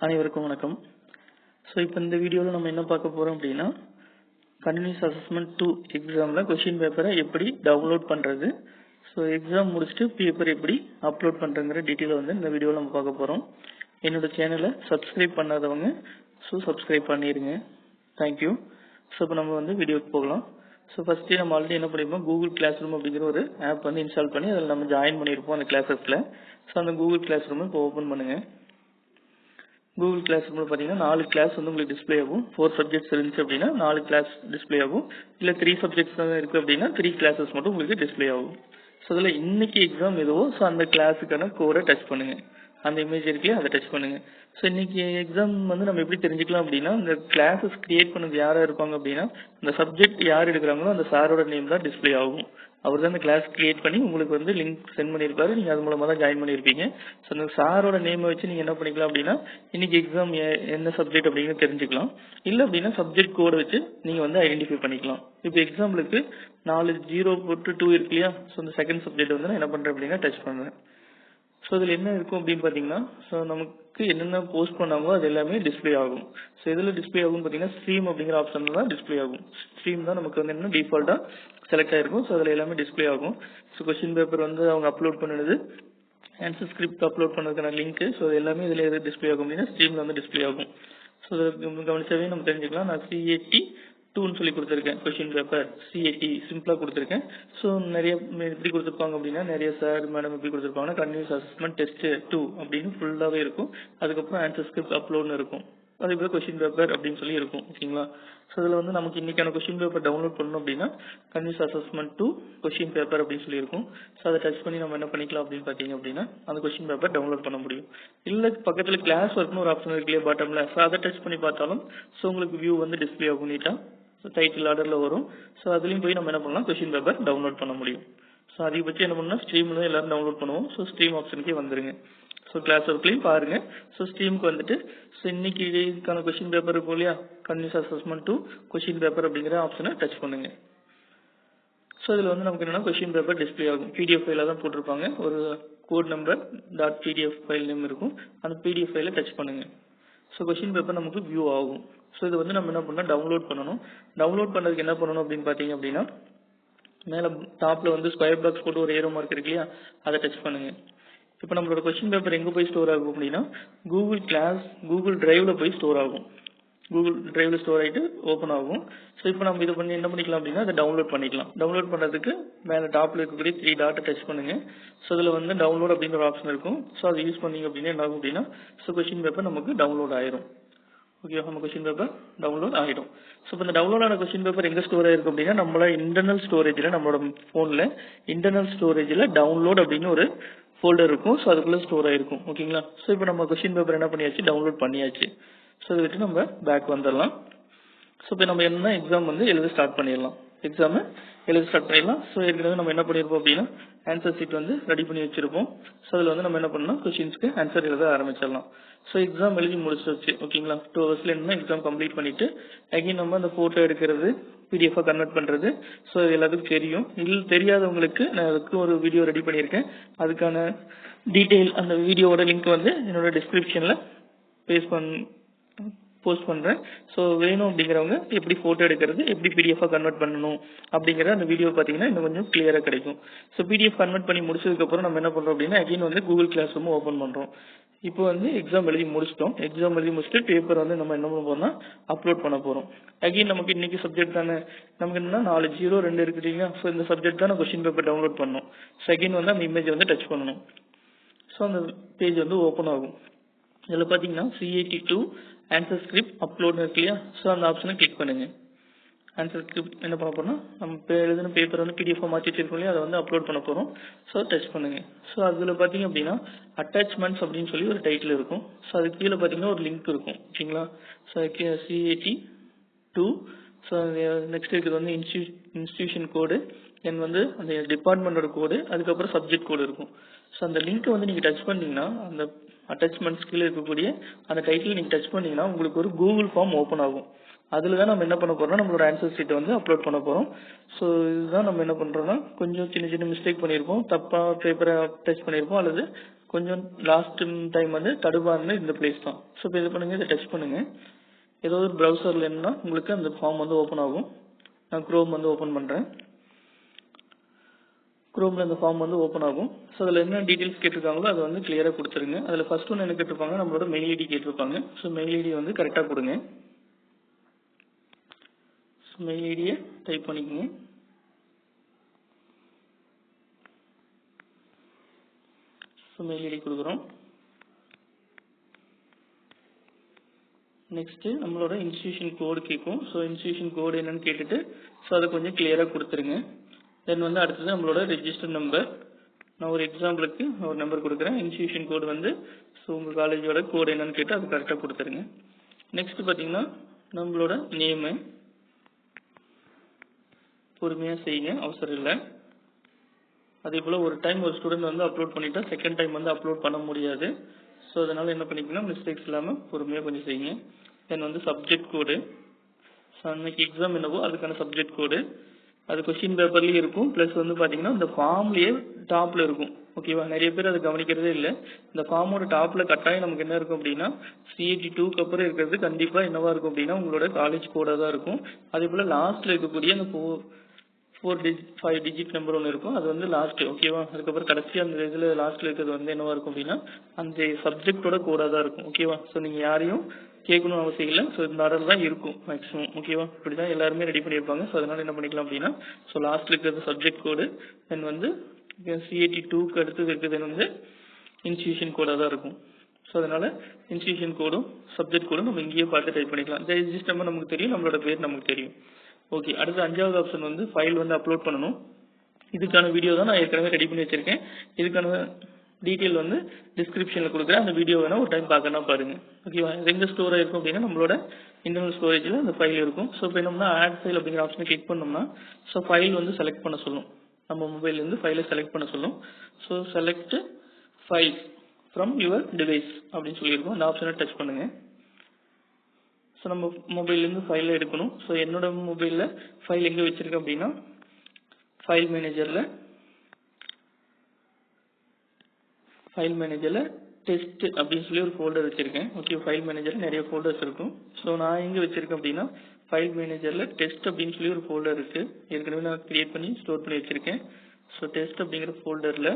அனைவருக்கும் வணக்கம். ஸோ இப்போ இந்த வீடியோவில் நம்ம என்ன பார்க்க போகிறோம் அப்படின்னா கண்டினியூஸ் அசஸ்மெண்ட் டூ எக்ஸாமில் கொஷின் பேப்பரை எப்படி டவுன்லோட் பண்ணுறது ஸோ எக்ஸாம் முடிச்சுட்டு பேப்பர் எப்படி அப்லோட் பண்ணுறங்கிற டீட்டெயிலை வந்து இந்த வீடியோவில் நம்ம பார்க்க போகிறோம் என்னோட சேனலை சப்ஸ்கிரைப் பண்ணாதவங்க ஸோ சப்ஸ்கிரைப் பண்ணிடுங்க தேங்க்யூ ஸோ இப்போ நம்ம வந்து வீடியோக்கு போகலாம். ஸோ ஃபஸ்ட்டு நம்ம ஆல்ரெடி என்ன பண்ணியிருப்போம் கூகுள் கிளாஸ் ரூம் அப்படிங்கிற ஒரு ஆப் வந்து இன்ஸ்டால் பண்ணி அதில் நம்ம ஜாயின் பண்ணியிருப்போம் அந்த கிளாஸஸில் ஸோ அந்த கூகுள் கிளாஸ் ரூமை இப்போ ஓப்பன் பண்ணுங்கள் கூகுள் கிளாஸ் ரூமில் பார்த்தீங்கன்னா நாலு கிளாஸ் வந்து உங்களுக்கு டிஸ்ப்ளே ஆகும். ஃபோர் சப்ஜெக்ட்ஸ் இருந்துச்சு அப்படின்னா நாலு கிளாஸ் டிஸ்ப்ளே ஆகும். இல்லை த்ரீ சப்ஜெக்ட்ஸ் தான் இருக்குது அப்படின்னா த்ரீ கிளாஸஸ் மட்டும் உங்களுக்கு டிஸ்ப்ளே ஆகும். ஸோ அதில் இன்னைக்கு எக்ஸாம் எதுவோ ஸோ அந்த கிளாஸுக்கான கோரை டச் பண்ணுங்கள் அந்த இமேஜ் இருக்குல்லையா அதை டச் பண்ணுங்க. ஸோ இன்னைக்கு எக்ஸாம் வந்து நம்ம எப்படி தெரிஞ்சுக்கலாம் அப்படின்னா இந்த கிளாஸஸ் கிரியேட் பண்ணது யாராக இருப்பாங்க அப்படின்னா இந்த சப்ஜெக்ட் யார் எடுக்கிறாங்களோ அந்த சாரோட நேம் தான் டிஸ்ப்ளே ஆகும். அவர் தான் அந்த கிளாஸ் கிரியேட் பண்ணி உங்களுக்கு வந்து லிங்க் சென்ட் பண்ணியிருப்பாரு. நீங்கள் அது மூலமாக தான் ஜாயின் பண்ணியிருப்பீங்க. ஸோ அந்த சாரோட நேமை வச்சு நீங்கள் என்ன பண்ணிக்கலாம் அப்படின்னா இன்னைக்கு எக்ஸாம் என்ன சப்ஜெக்ட் அப்படின்னு தெரிஞ்சுக்கலாம். இல்லை அப்படின்னா சப்ஜெக்ட் கோடை வச்சு நீங்கள் வந்து ஐடென்டிஃபை பண்ணிக்கலாம். இப்போ எக்ஸாம்பிளுக்கு நாலு ஜீரோ போட்டு டூ இருக்கு இல்லையா? ஸோ அந்த செகண்ட் சப்ஜெக்ட் வந்து நான் என்ன பண்ணுறேன் அப்படின்னா டச் பண்ணுறேன் ஸோ இதில் என்ன இருக்கும் அப்படின்னு பார்த்தீங்கன்னா ஸோ நமக்கு என்னென்ன போஸ்ட் பண்ணாங்களோ அது எல்லாமே டிஸ்ப்ளே ஆகும். ஸோ இதில் டிஸ்ப்ளே ஆகும் பார்த்தீங்கன்னா ஸ்ட்ரீம் அப்படிங்கிற ஆப்ஷன் தான் டிஸ்ப்ளே ஆகும். ஸ்ட்ரீம் தான் நமக்கு வந்து என்ன டிஃபால்ட்டாக செலக்ட் ஆகிருக்கும் ஸோ அதில் எல்லாமே டிஸ்ப்ளே ஆகும். ஸோ கொஸ்டின் பேப்பர் வந்து அவங்க அப்லோட் பண்ணுது ஆன்சர் ஸ்கிரிப்ட் அப்லோட் பண்ணதுக்கான லிங்க் ஸோ எல்லாமே இதில் எது டிஸ்ப்ளே ஆகும் அப்படின்னா ஸ்ட்ரீமில் வந்து டிஸ்ப்ளே ஆகும். ஸோ கவனிச்சாவே நம்ம தெரிஞ்சுக்கலாம். நான் சிஏடி டூன்னு சொல்லி கொடுத்துருக்கேன். கொஷின் பேப்பர் சிஏடி சிம்பிளாக கொடுத்துருக்கேன். ஸோ நிறைய எப்படி கொடுத்துருப்பாங்க அப்படின்னா நிறைய சார் மேடம் எப்படி கொடுத்துருப்பாங்கன்னா கண்டினியூஸ் அசஸ்மெண்ட் டெஸ்ட் டூ அப்படின்னு ஃபுல்லாகவே இருக்கும். அதுக்கப்புறம் ஆன்சர் ஸ்கிரிப்ட் அப்லோட்னு இருக்கும். அதுக்கப்புறம் போல் கொஷின் பேப்பர் அப்படின்னு சொல்லி இருக்கும் ஓகேங்களா? ஸோ இதில் வந்து நமக்கு இன்னைக்கான கொஷின் பேப்பர் டவுன்லோட் பண்ணணும் அப்படின்னா continuous assessment two question paper அப்படின்னு சொல்லி இருக்கும். ஸோ அதை டச் பண்ணி நம்ம என்ன பண்ணிக்கலாம் அப்படின்னு பார்த்தீங்க அப்படின்னா அந்த கொஷின் பேப்பர் டவுன்லோட் பண்ண முடியும். இல்லை பக்கத்தில் கிளாஸ் ஒர்க்னு ஒரு ஆப்ஷன் இருக்கு இல்லையா பாட்டமில் ஸோ அதை டச் பண்ணி பார்த்தாலும் ஸோ உங்களுக்கு வியூ வந்து டிஸ்பிளே ஆகும் நீட்டாக டைட்டில் ஆர்டரில் வரும். ஸோ அதுலேயும் போய் நம்ம என்ன பண்ணலாம்? கொஷின் பேப்பர் டவுன்லோட் பண்ண முடியும். ஸோ அதிகபட்சம் என்ன பண்ணால் ஸ்ட்ரீமில் தான் எல்லாரும் டவுன்லோட் பண்ணுவோம். ஸோ ஸ்ட்ரீம் ஆப்ஷனுக்கே வந்துருங்க. ஸோ கிளாஸ் ஒர்க்லையும் பாருங்கள் ஸோ ஸ்ட்ரீமுக்கு வந்துட்டு ஸோ இன்னைக்கு இதுக்கான கொஷின் பேப்பர் இருக்கும் இல்லையா? Continuous assessment two question paper அப்படிங்கிற ஆப்ஷனை டச் பண்ணுங்க. ஸோ இதில் வந்து நமக்கு என்னென்னா கொஷின் பேப்பர் டிஸ்பிளே ஆகும். பிடிஎஃப் ஃபைலாக தான் போட்டிருப்பாங்க. ஒரு code number dot PDF file name இருக்கும். அந்த பிடிஎஃப் ஃபைலை டச் பண்ணுங்கள் ஸோ கொஷின் பேப்பர் நமக்கு வியூ ஆகும். ஸோ இது வந்து நம்ம என்ன பண்ணணும்? டவுன்லோட் பண்ணணும். டவுன்லோட் பண்ணதுக்கு என்ன பண்ணணும் அப்படின்னு பார்த்தீங்க அப்படின்னா மேலே டாப்பில் வந்து ஸ்கொயர் பாக்ஸ் போட்டு ஒரு ஏரோ மார்க் இருக்கு இல்லையா? அதை டச் பண்ணுங்கள் இப்போ நம்மளோட கொஸ்டின் பேப்பர் எங்கே போய் ஸ்டோர் ஆகும் அப்படின்னா கூகுள் கிளாஸ் கூகுள் டிரைவில் போய் ஸ்டோர் ஆகும். கூகுள் டிரைவில் ஸ்டோர் ஆகிட்டு ஓப்பன் ஆகும். ஸோ இப்போ நம்ம இது பண்ணி என்ன பண்ணிக்கலாம் அப்படின்னா அதை டவுன்லோட் பண்ணிக்கலாம். டவுன்லோட் பண்ணுறதுக்கு மேலே டாப்பில் இருக்கக்கூடிய த்ரீ டாட்டை டச் பண்ணுங்க. ஸோ அதில் வந்து டவுன்லோட் அப்படின்ற ஒரு ஆப்ஷன் இருக்கும். ஸோ அதை யூஸ் பண்ணிங்க அப்படின்னா என்ன ஆகும் அப்படின்னா ஸோ கொஸ்டின் பேப்பர் நமக்கு டவுன்லோட் ஆயிரும். ஓகே நம்ம கொஸ்டின் பேப்பர் டவுன்லோட் ஆகிடும் ஸோ இப்போ இந்த டவுன்லோட் ஆன கொஸ்டின் பேப்பர் எங்கே ஸ்டோர் ஆயிருக்கும் அப்படின்னா நம்மளோட இன்டர்னல் ஸ்டோரேஜில் நம்மளோட ஃபோனில் இன்டர்னல் ஸ்டோரேஜில் டவுன்லோட் அப்படின்னு ஒரு ஃபோல்டர் இருக்கும். ஸோ அதுக்குள்ளே ஸ்டோர் ஆயிருக்கும். ஓகேங்களா ஸோ இப்போ நம்ம கொஸ்டின் பேப்பர் என்ன பண்ணியாச்சு? டவுன்லோட் பண்ணியாச்சு. ஸோ இதை விட்டு நம்ம பேக் வந்துடலாம். ஸோ இப்போ நம்ம என்ன எக்ஸாம் வந்து எழுத ஸ்டார்ட் பண்ணிடலாம். எக்ஸாமை எழுத ஸ்டார்ட் பண்ணிடலாம். ஸோ ஏற்கனவே நம்ம என்ன பண்ணியிருப்போம் அப்படின்னா ஆன்சர் சீட் வந்து ரெடி பண்ணி வச்சிருப்போம். ஸோ அதில் வந்து நம்ம என்ன பண்ணணும் கொஸ்டின்ஸ்க்கு ஆன்சர் எழுத ஆரம்பிச்சிடலாம். ஸோ எக்ஸாம் எழுதி முடிச்சிருச்சு ஓகேங்களா? டூ ஹவர்ஸ்ல என்ன எக்ஸாம் கம்ப்ளீட் பண்ணிட்டு அகைன் நம்ம அந்த ஃபோட்டோ எடுக்கிறது பிடிஎஃபாக கன்வெர்ட் பண்ணுறது ஸோ இது எல்லாத்துக்கும் தெரியும். இல்லை தெரியாதவங்களுக்கு நான் அதுக்கு ஒரு வீடியோ ரெடி பண்ணியிருக்கேன். அதுக்கான டீட்டெயில் அந்த வீடியோவோட லிங்க் வந்து என்னோட டிஸ்கிரிப்ஷனில் பேஸ் பண்ண போஸ்ட் பண்ணுறேன் ஸோ வேணும் அப்படிங்கிறவங்க எப்படி ஃபோட்டோ எடுக்கிறது எப்படி பிடிஎஃபாக கன்வெர்ட் பண்ணணும் அப்படிங்கிற அந்த வீடியோ பார்த்தீங்கன்னா இன்னும் கொஞ்சம் கிளியராக கிடைக்கும். ஸோ பிடிஎஃப் கன்வெர்ட் பண்ணி முடிச்சதுக்கப்புறம் நம்ம என்ன பண்ணுறோம் அப்படின்னா அகைன் வந்து கூகுள் கிளாஸ் ரூம் ஓப்பன் பண்ணுறோம் இப்போ வந்து எக்ஸாம் எழுதி முடிச்சிட்டோம். எக்ஸாம் எழுதி முடிச்சுட்டு பேப்பர் வந்து நம்ம என்ன பண்ண போறோம்னா அப்லோட் பண்ண போகிறோம் அகைன் நமக்கு இன்னைக்கு சப்ஜெக்ட் தானே? நமக்கு என்னன்னா நாலு ஜீரோ ரெண்டு இருக்குறீங்க ஸோ இந்த சப்ஜெக்ட் தான் கொஸ்டின் பேப்பர் டவுன்லோட் பண்ணணும். செகண்ட் வந்து அந்த இமேஜ் வந்து டச் பண்ணணும். ஸோ அந்த பேஜ் வந்து ஓப்பன் ஆகும். இதில் பார்த்தீங்கன்னா CIT two answer script upload இருக்கு இல்லையா? ஸோ அந்த ஆப்ஷனை கிளிக் பண்ணுங்க. ஆன்சர் ஸ்கிரிப்ட் என்ன பண்ண போறோம்னா நம்ம எழுதின பேப்பர் வந்து பிடிஎஃப் மாற்றி வச்சிருக்கோம் இல்லையா? அதை வந்து அப்லோட் பண்ண போகிறோம் ஸோ டச் பண்ணுங்க. ஸோ அதில் பார்த்தீங்க அப்படின்னா அட்டாச்மெண்ட்ஸ் அப்படின்னு சொல்லி ஒரு டைட்டில் இருக்கும். ஸோ அதுக்கு கீழே பார்த்தீங்கன்னா ஒரு லிங்க் இருக்கும். ஓகேங்களா? So CAT two so next இருக்கிறது வந்து இன்ஸ்டியூ இன்ஸ்டியூஷன் கோடு தென் வந்து அந்த டிபார்ட்மெண்டோட கோடு அதுக்கப்புறம் சப்ஜெக்ட் கோடு இருக்கும். ஸோ அந்த லிங்க்கை வந்து நீங்கள் டச் பண்ணிங்கன்னா அந்த அட்டாச்மெண்ட்ஸ் கீழே இருக்கக்கூடிய அந்த டைட்டில் நீங்கள் டச் பண்ணீங்கன்னா உங்களுக்கு ஒரு கூகுள் ஃபார்ம் ஓப்பன் ஆகும். அதில் தான் நம்ம என்ன பண்ண போறோம்னா நம்மளோட ஆன்சர் ஷீட்டை வந்து அப்லோட் பண்ண போகிறோம் ஸோ இதுதான் நம்ம என்ன பண்ணுறோம்னா கொஞ்சம் சின்ன சின்ன மிஸ்டேக் பண்ணியிருப்போம். தப்பாக பேப்பரை டச் பண்ணியிருப்போம். அல்லது கொஞ்சம் லாஸ்ட் டைம் வந்து தடுமாறுன இந்த பிளேஸ் தான். ஸோ இப்போ இது பண்ணுங்க இதை டச் பண்ணுங்க. ஏதோ ஒரு ப்ரௌசரில் என்னன்னா உங்களுக்கு அந்த ஃபார்ம் வந்து ஓப்பன் ஆகும். நான் குரோம் வந்து ஓப்பன் பண்ணுறேன் குரோமில் இந்த ஃபார்ம் வந்து ஓப்பன் ஆகும். ஸோ அதில் என்ன டீட்டெயில்ஸ் கேட்டிருக்காங்களோ அதை வந்து கிளியராக கொடுத்துருங்க. அதில் ஃபர்ஸ்ட் ஒன்று என்ன கேட்டிருப்பாங்க? நம்மளோட மெயில் ஐடி கேட்டிருப்பாங்க. ஸோ மெயில் ஐடி வந்து கரெக்டாக கொடுங்க. ஸோ மெயில் ஐடியை டைப் பண்ணிக்கோங்க. ஸோ மெயில் ஐடி கொடுக்குறோம். நெக்ஸ்ட்டு நம்மளோட இன்ஸ்டியூஷன் கோடு கேட்கும். ஸோ இன்ஸ்டியூஷன் கோடு என்னன்னு கேட்டுட்டு ஸோ அதை கொஞ்சம் கிளியராக கொடுத்துருங்க. தென் வந்து அடுத்தது நம்மளோட ரெஜிஸ்டர் நம்பர் நான் ஒரு எக்ஸாம்பிளுக்கு ஒரு நம்பர் கொடுக்குறேன். இன்ஸ்டியூஷன் கோடு வந்து ஸோ உங்கள் காலேஜோட கோடு என்னன்னு கேட்டு அது கரெக்டாக கொடுத்துருங்க. நெக்ஸ்ட் பார்த்தீங்கன்னா நம்மளோட நேமு பொறுமையாக செய்யுங்க. அவசரம் இல்லை. அதே போல் ஒரு டைம் ஒரு ஸ்டூடெண்ட் வந்து அப்லோட் பண்ணிட்டா செகண்ட் டைம் வந்து அப்லோட் பண்ண முடியாது. ஸோ அதனால் என்ன பண்ணிக்கணும்? மிஸ்டேக்ஸ் இல்லாமல் பொறுமையாக கொஞ்சம் செய்யுங்க. தென் வந்து சப்ஜெக்ட் கோடு ஸோ அன்னைக்கு எக்ஸாம் என்னவோ அதுக்கான சப்ஜெக்ட் கோடு அது கொஸ்டின் பேப்பர்லேயும் இருக்கும். ப்ளஸ் வந்து பார்த்தீங்கன்னா இந்த ஃபார்ம்லேயே டாப்பில் இருக்கும். ஓகேவா நிறைய பேர் அதை கவனிக்கிறதே இல்லை. இந்த ஃபார்மோட டாப்பில் கட்டாயம் நமக்கு என்ன இருக்கும் அப்படின்னா சிஏடி டூக்கு அப்புறம் இருக்கிறது கண்டிப்பாக என்னவா இருக்கும் அப்படின்னா உங்களோட காலேஜ் கோடாக தான் இருக்கும். அதே போல் லாஸ்ட்டில் இருக்கக்கூடிய அந்த four four digit five digit number ஒன்று இருக்கும். அது வந்து லாஸ்ட் ஓகேவா அதுக்கப்புறம் கடைசியாக அந்த இதில் லாஸ்ட்டில் இருக்கிறது வந்து என்னவா இருக்கும் அப்படின்னா அந்த சப்ஜெக்டோட கோடாக தான் இருக்கும். ஓகேவா ஸோ நீங்கள் யாரையும் கேட்கணும் அவசியம் இல்லை. ஸோ இந்த ஆர்டர் தான் இருக்கும் மேக்ஸிமம் ஓகேவா இப்படி தான் எல்லாருமே ரெடி பண்ணியிருப்பாங்க. ஸோ அதனால் என்ன பண்ணிக்கலாம் அப்படின்னா ஸோ லாஸ்ட்டில் இருக்கிறது சப்ஜெக்ட் கோடு தென் வந்து சிஏடி டூக்கு அடுத்தது இருக்கிறது வந்து இன்ஸ்டியூஷன் கோடாக தான் இருக்கும். ஸோ அதனால இன்ஸ்டியூஷன் கோடும் சப்ஜெக்ட் கோடும் நம்ம இங்கேயே பார்த்து டைப் பண்ணிக்கலாம். இந்த ரெஜிஸ்டர் நம்பர் நமக்கு தெரியும் நம்மளோட பேர் நமக்கு தெரியும். ஓகே அடுத்து அஞ்சாவது ஆப்ஷன் வந்து ஃபைல் வந்து அப்லோட் பண்ணணும். இதுக்கான வீடியோ தான் நான் ஏற்கனவே ரெடி பண்ணி வச்சிருக்கேன். இதுக்கான டீட்டெயில் வந்து டிஸ்கிரிப்ஷனில் கொடுக்குறேன். அந்த வீடியோ வேணால் ஒரு டைம் பார்க்கணும் பாருங்க. ஓகேவா இது எங்கே இருக்கும் அப்படின்னா நம்மளோட இன்டர்னல் ஸ்டோரேஜில் அந்த ஃபைல் இருக்கும். ஸோ இப்போ என்னம்னா ஆட் ஃபைல் அப்படிங்கிற ஆப்ஷனை கிளிக் பண்ணோம்னா ஸோ ஃபைல் வந்து செலக்ட் பண்ண சொல்லும். நம்ம மொபைல்லேருந்து ஃபைலை செலக்ட் பண்ண சொல்லும். So select file from your device அப்படின்னு சொல்லியிருக்கோம். அந்த ஆப்ஷனை டச் பண்ணுங்கள் ஸோ நம்ம மொபைல்லேருந்து ஃபைலை எடுக்கணும். ஸோ என்னோட மொபைலில் ஃபைல் எங்கே வச்சுருக்கேன் அப்படின்னா ஃபைல் மேனேஜரில் ஃபைல் மேனேஜரில் டெஸ்ட் அப்படின்னு சொல்லி ஒரு ஃபோல்டர் வச்சுருக்கேன். ஓகே ஃபைல் மேனேஜரில் நிறைய ஃபோல்டர்ஸ் இருக்கும். ஸோ நான் எங்கே வச்சுருக்கேன் அப்படின்னா ஃபைல் மேனேஜரில் டெஸ்ட் அப்படின்னு சொல்லி ஒரு ஃபோல்டர் இருக்குது ஏற்கனவே நான் க்ரியேட் பண்ணி ஸ்டோர் பண்ணி வச்சுருக்கேன். ஸோ டெஸ்ட் அப்படிங்கிற ஃபோல்டரில்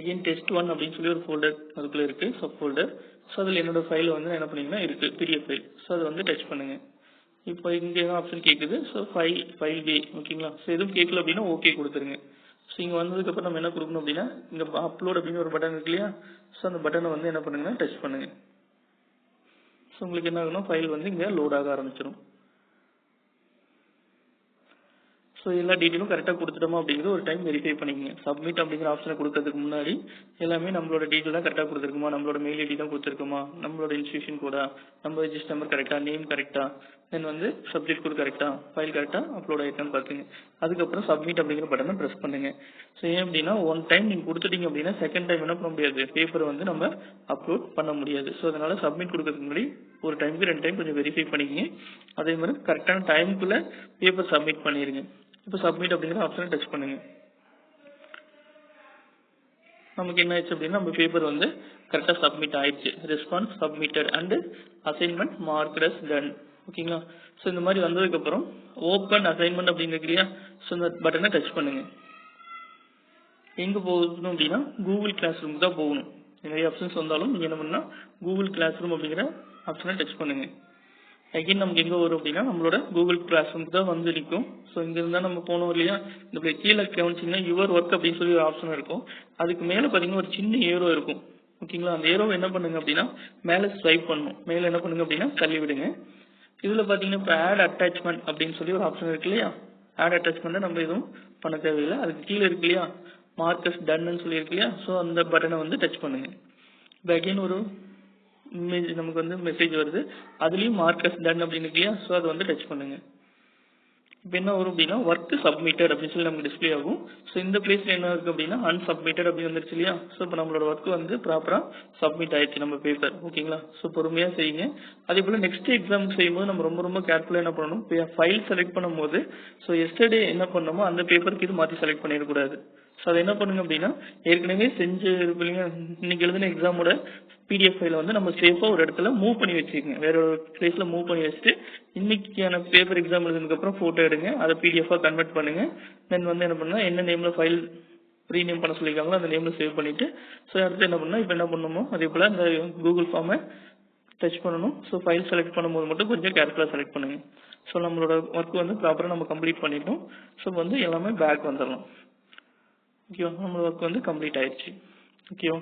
அகைன் டெஸ்ட் ஒன் அப்படின்னு சொல்லி ஒரு ஃபோல்டர் அதுக்குள்ளே இருக்குது சப் ஃபோல்டர் ஸோ அதில் என்னோட ஃபைல் வந்து என்ன பண்ணீங்கன்னா இருக்குது பெரிய ஃபைல் ஸோ அதை வந்து டச் பண்ணுங்கள் இப்போ இங்கே தான் ஆப்ஷன் கேட்குது ஸோ ஃபைல் ஃபைல் வே ஓகேங்களா ஸோ எதுவும் கேட்கல அப்படின்னா ஓகே கொடுத்துருங்க. ஸோ இங்கே வந்ததுக்கப்புறம் நம்ம என்ன கொடுக்கணும் அப்படின்னா இங்கே அப்லோட் அப்படின்னு ஒரு பட்டன் இருக்கு இல்லையா? ஸோ அந்த பட்டனை வந்து என்ன பண்ணுங்கன்னா டச் பண்ணுங்க. ஸோ உங்களுக்கு என்ன ஆகணும்? ஃபைல் வந்து இங்கே லோட் ஆக ஆரம்பிச்சிடும் ஸோ எல்லா டீட்டெயிலும் கரெக்டாக கொடுத்துட்டோமா அப்படிங்கிறது ஒரு டைம் வெரிஃபை பண்ணிக்கங்க. சப்மிட் அப்படிங்கிற ஆப்ஷனை கொடுக்கறதுக்கு முன்னாடி எல்லாமே நம்மளோட டீட்டெயில் தான் கரெக்டாக கொடுத்துருக்குமா? நம்மளோட மெயில் ஐடி தான் கொடுத்துருக்குமா? நம்மளோட இன்ஸ்டியூஷன் கூட நம்ம ரெஜிஸ்டர் நம்பர் கரெக்டாக நேம் கரெக்டாக தென் வந்து சப்ஜெக்ட் கூட கரெக்டாக ஃபைல் கரெக்டாக அப்லோட் ஆகிட்டான்னு பார்த்துங்க. அதுக்கப்புறம் சப்மிட் அப்படிங்கிற பட்டனை ப்ரெஸ் பண்ணுங்க. ஸோ ஏன் அப்படின்னா ஒன் டைம் நீங்கள் கொடுத்துட்டீங்க அப்படின்னா செகண்ட் டைம் என்ன பண்ண முடியாது? பேப்பரை வந்து நம்ம அப்லோட் பண்ண முடியாது. ஸோ அதனால சப்மிட் கொடுக்கறதுக்கு முன்னாடி ஒரு டைமுக்கு ரெண்டு டைம் கொஞ்சம் வெரிஃபை பண்ணிக்கங்க. அதே மாதிரி கரெக்டான டைமுக்குள்ளே பேப்பர் சப்மிட் பண்ணிடுங்க இப்போ சப்மிட் அப்படிங்கிற ஆப்ஷனை டச் பண்ணுங்க. நமக்கு என்ன ஆயிடுச்சு அப்படின்னா நம்ம பேப்பர் வந்து கரெக்டாக சப்மிட் ஆயிடுச்சு. Response submitted and assignment marked as done ஓகேங்களா ஸோ இந்த மாதிரி வந்ததுக்கப்புறம் ஓப்பன் அசைன்மெண்ட் அப்படிங்கிறது இல்லையா ஸோ இந்த பட்டனை டச் பண்ணுங்க. எங்கே போகணும் அப்படின்னா கூகுள் கிளாஸ் ரூம் தான் போகணும். நிறைய ஆப்ஷன்ஸ் வந்தாலும் நீங்கள் என்ன பண்ணால் கூகுள் கிளாஸ் ரூம் அப்படிங்கிற ஆப்ஷனை டச் பண்ணுங்க. அகைன் நமக்கு எங்கே வரும் அப்படின்னா நம்மளோட கூகுள் கிளாஸ் தான் வந்து நிற்கும். ஸோ இங்க நம்ம போனோம் இல்லையா? இந்த இப்படி கீழே கவனிச்சிங்கன்னா யுவர் ஒர்க் அப்படின்னு சொல்லி ஒரு ஆப்ஷன் இருக்கும். அதுக்கு மேலே பார்த்தீங்கன்னா ஒரு சின்ன ஏரோ இருக்கும். ஓகேங்களா அந்த ஏரோவை என்ன பண்ணுங்க அப்படின்னா மேலே ஸ்வைப் பண்ணணும் மேலே என்ன பண்ணுங்க அப்படின்னா தள்ளி விடுங்க. இதில் பார்த்தீங்கன்னா இப்போ ஆட் அட்டாச்மெண்ட் அப்படின்னு சொல்லி ஒரு ஆப்ஷன் இருக்கு இல்லையா? ஆட் அட்டாச்மெண்ட்டை நம்ம எதுவும் பண்ண தேவையில்லை. அதுக்கு கீழே இருக்கு இல்லையா? மார்க்கஸ் டன்னு சொல்லி இருக்கு இல்லையா? ஸோ அந்த பட்டனை வந்து டச் பண்ணுங்க. இப்போ அகைன் ஒரு நமக்கு வந்து மெசேஜ் வருது. அதுலேயும் மார்க்கஸ் டன் அப்படின்னு இல்லையா? ஸோ அதை வந்து டச் பண்ணுங்க. இப்போ என்ன வரும் அப்படின்னா ஒர்க் சப்மிட்டட் அப்படின்னு சொல்லி நமக்கு டிஸ்ப்ளே ஆகும். ஸோ இந்த பிளேஸ்ல என்ன இருக்கு அப்படின்னா அன்சப்மிட்டட் அப்படின்னு வந்துருச்சு இல்லையா? ஸோ இப்போ நம்மளோட ஒர்க் வந்து ப்ராப்பராக சப்மிட் ஆயிடுச்சு நம்ம பேப்பர் ஓகேங்களா ஸோ பொறுமையாக செய்யுங்க. அதே போல் நெக்ஸ்ட் எக்ஸாம் செய்யும்போது நம்ம ரொம்ப ரொம்ப கேர்ஃபுல்லாக என்ன பண்ணணும்? ஃபைல் செலக்ட் பண்ணும்போது ஸோ எஸ்டர்டே என்ன பண்ணோமோ அந்த பேப்பருக்கு இது மாற்றி செலக்ட் பண்ணிடக்கூடாது. ஸோ அதை என்ன பண்ணுங்க அப்படின்னா ஏற்கனவே செஞ்சு இருப்பீங்க இன்னைக்கு எழுதின எக்ஸாமோட பிடிஎஃப் ஃபைலை வந்து நம்ம சேஃபாக ஒரு இடத்துல மூவ் பண்ணி வச்சுக்கோங்க. வேற ஒரு பிளேஸில் மூவ் பண்ணி வச்சுட்டு இன்னைக்கான பேப்பர் எக்ஸாம் எழுதுனதுக்கப்புறம் ஃபோட்டோ எடுங்க. அதை பிடிஎஃபாக கன்வெர்ட் பண்ணுங்க. தென் வந்து என்ன பண்ணால் என்ன நேமில் ஃபைல் ரீநேம் பண்ண சொல்லியிருக்காங்களோ அந்த நேமில் சேவ் பண்ணிவிட்டு ஸோ அடுத்து என்ன பண்ணால் இப்போ என்ன பண்ணணுமோ அதே போல் அந்த கூகுள் ஃபார்மை டச் பண்ணணும். ஸோ ஃபைல் செலக்ட் பண்ணும்போது மட்டும் கொஞ்சம் கேர்ஃபுல்லாக செலக்ட் பண்ணுங்க. ஸோ நம்மளோட ஒர்க் வந்து ப்ராப்பராக நம்ம கம்ப்ளீட் பண்ணிட்டோம். ஸோ வந்து எல்லாமே பேக் வந்துடலாம். ஓகேவா நம்மளோட ஒர்க் வந்து கம்ப்ளீட் ஆயிடுச்சு. ஓகேவா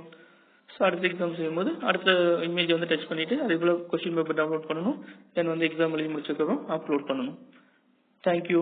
ஸோ அடுத்த எக்ஸாம் செய்யும்போது அடுத்த இமேஜ் வந்து டச் பண்ணிவிட்டு அது இவ்வளோ கொஸ்டின் பேப்பர் டவுன்லோட் பண்ணணும். தென் வந்து எக்ஸாம் எழுதி முடிச்சதுக்கப்புறம் அப்லோட் பண்ணணும். தேங்க்யூ